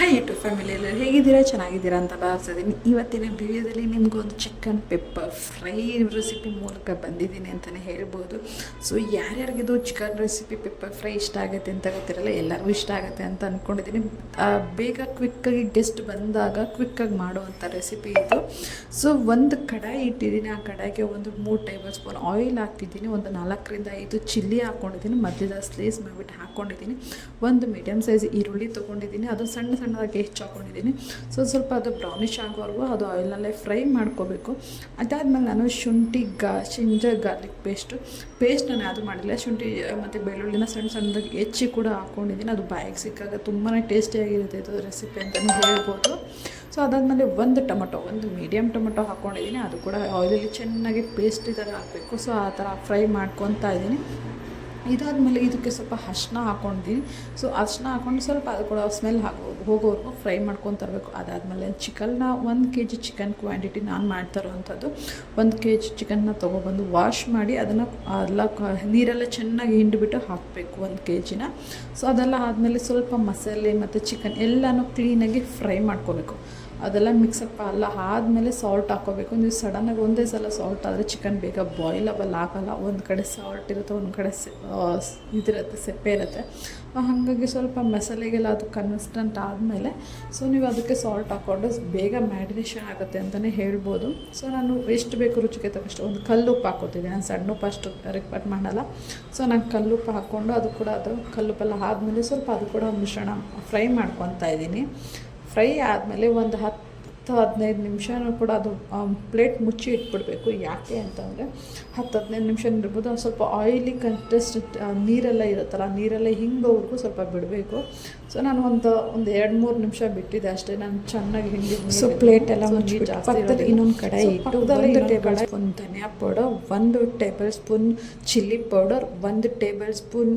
Hi YouTube family ಎಲ್ಲರೂ ಹೇಗಿದ್ದೀರಾ, ಚೆನ್ನಾಗಿದ್ದೀರಾ ಅಂತ ಭಾವಿಸಿದ್ದೀನಿ ಇವತ್ತಿನ ವಿಡಿಯೋದಲ್ಲಿ ನಿಮಗೊಂದು ಚಿಕನ್ ಪೆಪ್ಪರ್ ಫ್ರೈ ರೆಸಿಪಿ ಮೂಲಕ ಬಂದಿದ್ದೀನಿ ಅಂತಲೇ ಹೇಳ್ಬೋದು. ಸೊ ಯಾರ್ಯಾರಿಗಿದು ಚಿಕನ್ ರೆಸಿಪಿ ಪೆಪ್ಪರ್ ಫ್ರೈ ಇಷ್ಟ ಆಗುತ್ತೆ ಅಂತ ಗೊತ್ತಿರಲ್ಲ, ಎಲ್ಲರಿಗೂ ಇಷ್ಟ ಆಗುತ್ತೆ ಅಂತ ಅಂದ್ಕೊಂಡಿದ್ದೀನಿ ಬೇಗ ಕ್ವಿಕ್ಕಾಗಿ ಗೆಸ್ಟ್ ಬಂದಾಗ ಕ್ವಿಕ್ಕಾಗಿ ಮಾಡುವಂಥ ರೆಸಿಪಿ ಇದು. ಸೊ ಒಂದು ಕಡಾಯಿ ಇಟ್ಟಿದ್ದೀನಿ. ಆ ಕಡಾಯಿಗೆ ಒಂದು ಮೂರು ಟೇಬಲ್ ಸ್ಪೂನ್ ಆಯಿಲ್ ಹಾಕ್ತಿದ್ದೀನಿ. ಒಂದು ನಾಲ್ಕರಿಂದ ಐದು ಚಿಲ್ಲಿ ಹಾಕ್ಕೊಂಡಿದ್ದೀನಿ ಮಧ್ಯದ ಸ್ಲೇಸ್ ಮಾಡಿಬಿಟ್ಟು ಹಾಕ್ಕೊಂಡಿದ್ದೀನಿ ಒಂದು ಮೀಡಿಯಮ್ ಸೈಜ್ ಈರುಳ್ಳಿ ತೊಗೊಂಡಿದ್ದೀನಿ. ಅದು ಸಣ್ಣ ಸಣ್ಣದಾಗಿ ಹೆಚ್ಚು ಹಾಕ್ಕೊಂಡಿದ್ದೀನಿ ಸೊ ಸ್ವಲ್ಪ ಅದು ಬ್ರೌನಿಶ್ ಆಗೋವರೆಗೂ ಅದು ಆಯಿಲ್ನಲ್ಲೇ ಫ್ರೈ ಮಾಡ್ಕೋಬೇಕು. ಅದಾದಮೇಲೆ ನಾನು ಶುಂಠಿ ಗಾ ಶಿಂಜರ್ ಗಾರ್ಲಿಕ್ ಪೇಸ್ಟು ಪೇಸ್ಟ್ ನಾನು ಯಾವುದು ಮಾಡಿಲ್ಲ. ಶುಂಠಿ, ಮತ್ತು ಬೆಳ್ಳುಳ್ಳಿನ ಸಣ್ಣ ಸಣ್ಣದಾಗಿ ಹೆಚ್ಚಿ ಕೂಡ ಹಾಕ್ಕೊಂಡಿದ್ದೀನಿ ಅದು ಬಾಯಿಗೆ ಸಿಕ್ಕಾಗ ತುಂಬಾ ಟೇಸ್ಟಿಯಾಗಿರುತ್ತೆ ಇದು ರೆಸಿಪಿ ಅಂತ ಹೇಳ್ಬೋದು. ಸೊ ಅದಾದಮೇಲೆ ಒಂದು ಟೊಮೊಟೊ, ಒಂದು ಮೀಡಿಯಮ್ ಟೊಮೊಟೊ ಹಾಕ್ಕೊಂಡಿದ್ದೀನಿ ಅದು ಕೂಡ ಆಯಿಲಲ್ಲಿ ಚೆನ್ನಾಗಿ ಪೇಸ್ಟ್ ಥರ ಹಾಕಬೇಕು. ಸೊ ಆ ಥರ ಫ್ರೈ ಮಾಡ್ಕೊತಾ ಇದ್ದೀನಿ ಇದಾದಮೇಲೆ ಇದಕ್ಕೆ ಸ್ವಲ್ಪ ಅರ್ಶಿನ ಹಾಕ್ಕೊಂಡಿದ್ದೀನಿ ಸೊ ಅರ್ಶಿನ ಹಾಕೊಂಡು ಸ್ವಲ್ಪ ಅದು ಕೂಡ ಸ್ಮೆಲ್ ಹಾಕೋ, ಹೋಗೋವರೆಗೂ ಫ್ರೈ ಮಾಡ್ಕೊಂಡು ತರಬೇಕು. ಅದಾದಮೇಲೆ ಚಿಕನ್ನ ಒಂದು ಕೆ ಜಿ ಚಿಕನ್ ಕ್ವಾಂಟಿಟಿ ನಾನು ಮಾಡ್ತಾ ಇರೋವಂಥದ್ದು ಒಂದು ಕೆ ಜಿ ಚಿಕನ್ನ ತೊಗೊಬಂದು ವಾಶ್ ಮಾಡಿ ಅದನ್ನು ಎಲ್ಲ ನೀರೆಲ್ಲ ಚೆನ್ನಾಗಿ ಹಿಂಡಿಬಿಟ್ಟು ಹಾಕಬೇಕು ಒಂದು ಕೆ ಜಿನ ಸೊ ಅದೆಲ್ಲ ಆದಮೇಲೆ ಸ್ವಲ್ಪ ಮಸಾಲೆ ಮತ್ತು ಚಿಕನ್ ಎಲ್ಲನೂ ಕ್ಲೀನಾಗಿ ಫ್ರೈ ಮಾಡ್ಕೋಬೇಕು. ಅದೆಲ್ಲ ಮಿಕ್ಸಪ್ ಅಲ್ಲ. ಆದಮೇಲೆ ಸಾಲ್ಟ್ ಹಾಕೋಬೇಕು. ನೀವು ಸಡನ್ನಾಗಿ ಒಂದೇ ಸಲ ಸಾಲ್ಟ್ ಆದರೆ ಚಿಕನ್ ಬೇಗ ಬಾಯ್ಲಬಲ್ ಆಗಲ್ಲ. ಒಂದು ಕಡೆ ಸಾಲ್ಟ್ ಇರುತ್ತೆ, ಒಂದು ಕಡೆ ಇದಿರುತ್ತೆ, ಸೆಪ್ಪೆ ಇರುತ್ತೆ. ಹಾಗಾಗಿ ಸ್ವಲ್ಪ ಮಸಾಲೆಗೆಲ್ಲ ಅದು ಕನ್ಸಿಸ್ಟೆಂಟ್ ಆದಮೇಲೆ ಸೊ ನೀವು ಅದಕ್ಕೆ ಸಾಲ್ಟ್ ಹಾಕ್ಕೊಂಡು ಬೇಗ ಮ್ಯಾರಿನೇಷನ್ ಆಗುತ್ತೆ ಅಂತಲೇ ಹೇಳ್ಬೋದು. ಸೊ ನಾನು ಎಷ್ಟು ಬೇಕು ರುಚಿಗೆ ತಕ್ಕಷ್ಟು ಒಂದು ಕಲ್ಲುಪ್ಪು ಹಾಕೋತಿದ್ದೆ ನಾನು ಸಣ್ಣ ಉಪ್ಪು ಅಷ್ಟು ರಿಕ್ವೆಟ್ ಮಾಡಲ್ಲ. ಸೊ ನಾನು ಕಲ್ಲುಪ್ಪು ಹಾಕ್ಕೊಂಡು ಅದು ಕೂಡ ಅದು ಕಲ್ಲುಪ್ಪೆಲ್ಲ ಆದಮೇಲೆ ಸ್ವಲ್ಪ ಅದು ಕೂಡ ಮಿಶ್ರಣ ಫ್ರೈ ಮಾಡ್ಕೊತಾ ಇದ್ದೀನಿ. ಫ್ರೈ ಆದಮೇಲೆ ಒಂದು ಹತ್ತು ಹದಿನೈದು ನಿಮಿಷನೂ ಕೂಡ ಅದು ಪ್ಲೇಟ್ ಮುಚ್ಚಿ ಇಟ್ಬಿಡಬೇಕು. ಯಾಕೆ ಅಂತಂದರೆ ಹತ್ತು ಹದಿನೈದು ನಿಮಿಷ ಇರ್ಬೋದು. ಒಂದು ಸ್ವಲ್ಪ ಆಯಿಲಿ ಕಂಟೆಸ್ಟ್ ನೀರೆಲ್ಲ ಇರುತ್ತಲ್ಲ ನೀರೆಲ್ಲ ಹಿಂಗೋವರೆಗೂ ಸ್ವಲ್ಪ ಬಿಡಬೇಕು. ಸೊ ನಾನು ಒಂದು ಒಂದು ಎರಡು ಮೂರು ನಿಮಿಷ ಬಿಟ್ಟಿದ್ದೆ ಅಷ್ಟೇ. ನಾನು ಚೆನ್ನಾಗಿ ಹಿಂಡಿ ಸೊ ಪ್ಲೇಟ್ ಎಲ್ಲ ಮುಚ್ಚಿ ಜಾಸ್ತಿ. ಇನ್ನೊಂದು ಕಡೆ ಇಟ್ಟು ಒಂದು ಟೇಬಲ್ ಸ್ಪೂನ್ ಧನಿಯಾ ಪೌಡರ್ ಒಂದು ಟೇಬಲ್ ಸ್ಪೂನ್ ಚಿಲ್ಲಿ ಪೌಡರ್ ಒಂದು tablespoon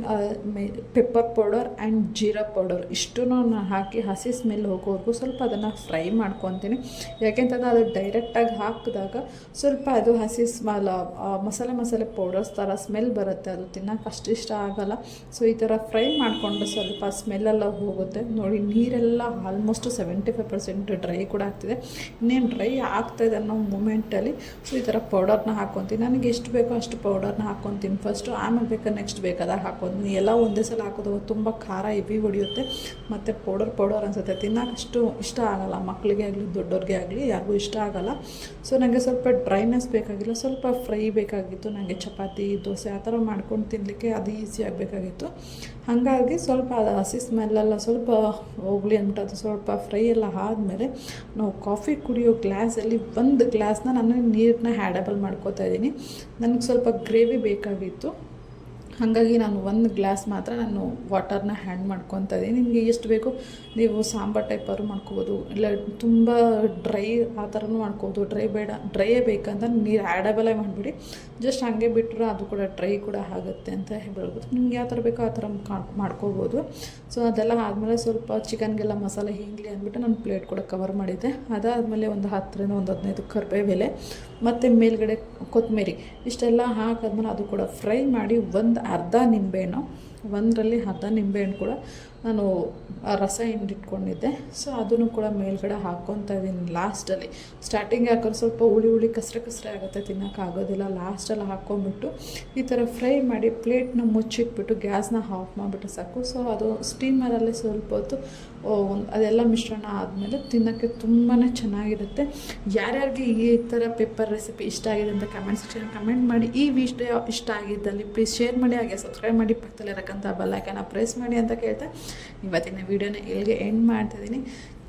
pepper powder and ಜೀರಾ ಪೌಡರ್ ಇಷ್ಟು ನಾನು ಹಾಕಿ ಹಸಿ ಸ್ಮೆಲ್ ಹೋಗೋವರೆಗೂ ಸ್ವಲ್ಪ ಅದನ್ನು ಫ್ರೈ ಮಾಡ್ಕೊತೀನಿ. ಯಾಕೆಂತಂದ್ರೆ ಅದು ಡೈರೆಕ್ಟಾಗಿ ಹಾಕಿದಾಗ ಸ್ವಲ್ಪ ಅದು ಹಸಿ ಸ್ಮೆಲ್ ಮಸಾಲೆ ಮಸಾಲೆ ಪೌಡರ್ಸ್ ಥರ ಸ್ಮೆಲ್ ಬರುತ್ತೆ. ಅದು ತಿನ್ನೋಕೆ ಅಷ್ಟು ಇಷ್ಟ ಆಗಲ್ಲ. ಸೊ ಈ ಥರ ಫ್ರೈ ಮಾಡಿಕೊಂಡು ಸ್ವಲ್ಪ ಸ್ಮೆಲ್ಲೆಲ್ಲ ಹೋಗುತ್ತೆ. ನೋಡಿ, ನೀರೆಲ್ಲ almost seventy five percent dry ಕೂಡ ಆಗ್ತಿದೆ. ಇನ್ನೇನು ಡ್ರೈ ಆಗ್ತಾಯಿದೆ ಅನ್ನೋ ಮೂಮೆಂಟಲ್ಲಿ ಸೊ ಈ ಥರ ಪೌಡರ್ನ ಹಾಕ್ಕೊತೀನಿ ನನಗೆ ಎಷ್ಟು ಬೇಕೋ ಅಷ್ಟು ಪೌಡರ್ನ ಹಾಕ್ಕೊತೀನಿ ಫಸ್ಟು ಆಮೇಲೆ ಬೇಕಾದ್ರೆ ನೆಕ್ಸ್ಟ್ ಬೇಕಾದಾಗ ಹಾಕ್ಕೊತೀನಿ ಎಲ್ಲ ಒಂದೇ ಸಲ ಹಾಕೋದು ತುಂಬ ಖಾರ ಹೆವಿ ಹೊಡೆಯುತ್ತೆ. ಮತ್ತು ಪೌಡರ್ ಪೌಡರ್ ಅನ್ಸುತ್ತೆ. ತಿನ್ನೋಕೆ ಅಷ್ಟು ಇಷ್ಟ ಆಗಲ್ಲ. ಮಕ್ಕಳಿಗೆ ಆಗಲಿ ದೊಡ್ಡವ್ರಿಗೆ ಆಗಲಿ, ಯಾರಿಗೂ ಇಷ್ಟ ಆಗಲ್ಲ. ಸೊ ನನಗೆ ಸ್ವಲ್ಪ ಡ್ರೈನೆಸ್ ಬೇಕಾಗಿಲ್ಲ, ಸ್ವಲ್ಪ ಫ್ರೈ ಬೇಕಾಗಿತ್ತು. ನನಗೆ ಚಪಾತಿ, ದೋಸೆ ಆ ಥರ ಮಾಡ್ಕೊಂಡು ತಿನ್ನಲಿಕ್ಕೆ ಅದು ಈಸಿ ಆಗಬೇಕಾಗಿತ್ತು. ಹಾಗಾಗಿ ಸ್ವಲ್ಪ ಅದು ಹಸಿ ಸ್ಮೆಲ್ಲೆಲ್ಲ ಸ್ವಲ್ಪ ಹೋಗಲಿ ಅಂದ್ಬಿಟ್ಟು ಅದು ಸ್ವಲ್ಪ ಫ್ರೈ ಎಲ್ಲ ಆದಮೇಲೆ ನಾವು ಕಾಫಿ ಕುಡಿಯೋ ಗ್ಲಾಸಲ್ಲಿ ಒಂದು ಗ್ಲಾಸ್ನ ನಾನು ನೀರನ್ನ ಹ್ಯಾಡಬಲ್ ಮಾಡ್ಕೋತಾ ಇದ್ದೀನಿ. ನನಗೆ ಸ್ವಲ್ಪ ಗ್ರೇವಿ ಬೇಕಾಗಿತ್ತು. ಹಾಗಾಗಿ ನಾನು ಒಂದು ಗ್ಲಾಸ್ ಮಾತ್ರ ನಾನು ವಾಟರ್ನ ಹ್ಯಾಂಡ್ ಮಾಡ್ಕೊತಾ ಇದ್ದೀನಿ. ನಿಮಗೆ ಎಷ್ಟು ಬೇಕು? ನೀವು ಸಾಂಬಾರು ಟೈಪರು ಮಾಡ್ಕೋಬೋದು. ಇಲ್ಲ, ತುಂಬ ಡ್ರೈ ಆ ಥರನೂ ಮಾಡ್ಕೋಬೋದು. ಡ್ರೈ ಬೇಡ ಡ್ರೈಯೇ ಬೇಕಂತ ನೀರು ಆ್ಯಡಬಲೇ ಮಾಡಿಬಿಡಿ. ಜಸ್ಟ್ ಹಾಗೆ ಬಿಟ್ಟರೆ ಅದು ಕೂಡ ಡ್ರೈ ಕೂಡ ಆಗುತ್ತೆ ಅಂತ ಹೇಳ್ಬೋದು. ನಿಮ್ಗೆ ಯಾವ ಥರ ಬೇಕೋ ಆ ಥರ ಮಾಡ್ಕೋಬೋದು. ಸೊ ಅದೆಲ್ಲ ಆದಮೇಲೆ ಸ್ವಲ್ಪ ಚಿಕನ್ಗೆಲ್ಲ ಮಸಾಲೆ ಹೀಗಲಿ ಅಂದ್ಬಿಟ್ಟು ನಾನು ಪ್ಲೇಟ್ ಕೂಡ ಕವರ್ ಮಾಡಿದ್ದೆ. ಅದಾದಮೇಲೆ ಒಂದು ಹತ್ತರಿಂದ ಒಂದು ಹದಿನೈದು ಕರಿಬೇವೆಲೆ ಮತ್ತು ಮೇಲ್ಗಡೆ ಕೊತ್ತಂಬರಿ. ಇಷ್ಟೆಲ್ಲ ಹಾಕಾದ್ಮೇಲೆ ಅದು ಕೂಡ ಫ್ರೈ ಮಾಡಿ ಒಂದು ಅರ್ಧ ನಿಂಬೆಹಣ್ಣು. ಒಂದರಲ್ಲಿ ಅರ್ಧ ನಿಂಬೆಹಣ್ಣು ಕೂಡ ನಾನು ರಸ ಹಿಂಡಿಟ್ಕೊಂಡಿದ್ದೆ ಸೊ ಅದನ್ನು ಕೂಡ ಮೇಲ್ಗಡೆ ಹಾಕ್ಕೊತಾ ಇದ್ದೀನಿ ಲಾಸ್ಟಲ್ಲಿ ಸ್ಟಾರ್ಟಿಂಗ್ ಹಾಕೋದು ಸ್ವಲ್ಪ ಹುಳಿ ಹುಳಿ ಕಸ್ರೆ ಕಸರೆ ಆಗುತ್ತೆ ತಿನ್ನೋಕ್ಕಾಗೋದಿಲ್ಲ ಲಾಸ್ಟಲ್ಲಿ ಹಾಕ್ಕೊಂಬಿಟ್ಟು ಈ ಥರ ಫ್ರೈ ಮಾಡಿ ಪ್ಲೇಟ್ನ ಮುಚ್ಚಿಟ್ಬಿಟ್ಟು ಗ್ಯಾಸ್ನ ಆಫ್ ಮಾಡಿಬಿಟ್ಟು ಸಾಕು. ಸೊ ಅದು ಸ್ಟೀಮರಲ್ಲಿ ಸ್ವಲ್ಪ ಹೊತ್ತು ಒಂದು ಅದೆಲ್ಲ ಮಿಶ್ರಣ ಆದಮೇಲೆ ತಿನ್ನೋಕ್ಕೆ ತುಂಬಾ ಚೆನ್ನಾಗಿರುತ್ತೆ. ಯಾರ್ಯಾರಿಗೆ ಈ ಥರ ಪೆಪ್ಪರ್ ರೆಸಿಪಿ ಇಷ್ಟ ಆಗಿದೆ ಅಂತ ಕಮೆಂಟ್ ಸೆಕ್ಷನ್ ಕಮೆಂಟ್ ಮಾಡಿ. ಈ ವಿಡಿಯೋ ಇಷ್ಟ ಆಗಿದ್ದಲ್ಲಿ ಪ್ಲೀಸ್ ಶೇರ್ ಮಾಡಿ, ಹಾಗೆ ಸಬ್ಸ್ಕ್ರೈಬ್ ಮಾಡಿ ಪಕ್ಕದಲ್ಲಿ ಇರಕ್ಕಂಥ ಬೆಲ್ಲೈಕನ್ನ ಪ್ರೆಸ್ ಮಾಡಿ ಅಂತ ಕೇಳ್ತಾ, ಇವತ್ತಿನ ವೀಡಿಯೋನ ಇಲ್ಲಿಗೆ ಎಂಡ್ ಮಾಡ್ತಿದ್ದೀನಿ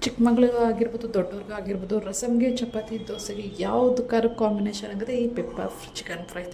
ಚಿಕ್ಕಮಗಳಿಗೂ ಆಗಿರ್ಬೋದು ದೊಡ್ಡವ್ರಿಗೂ ಆಗಿರ್ಬೋದು, ರಸಮ್ಗೆ, ಚಪಾತಿ, ದೋಸೆಗೆ ಯಾವುದು ಕಾರು ಕಾಂಬಿನೇಷನ್ ಆಗುತ್ತೆ, ಈ ಪೆಪ್ಪರ್ ಚಿಕನ್ ಫ್ರೈ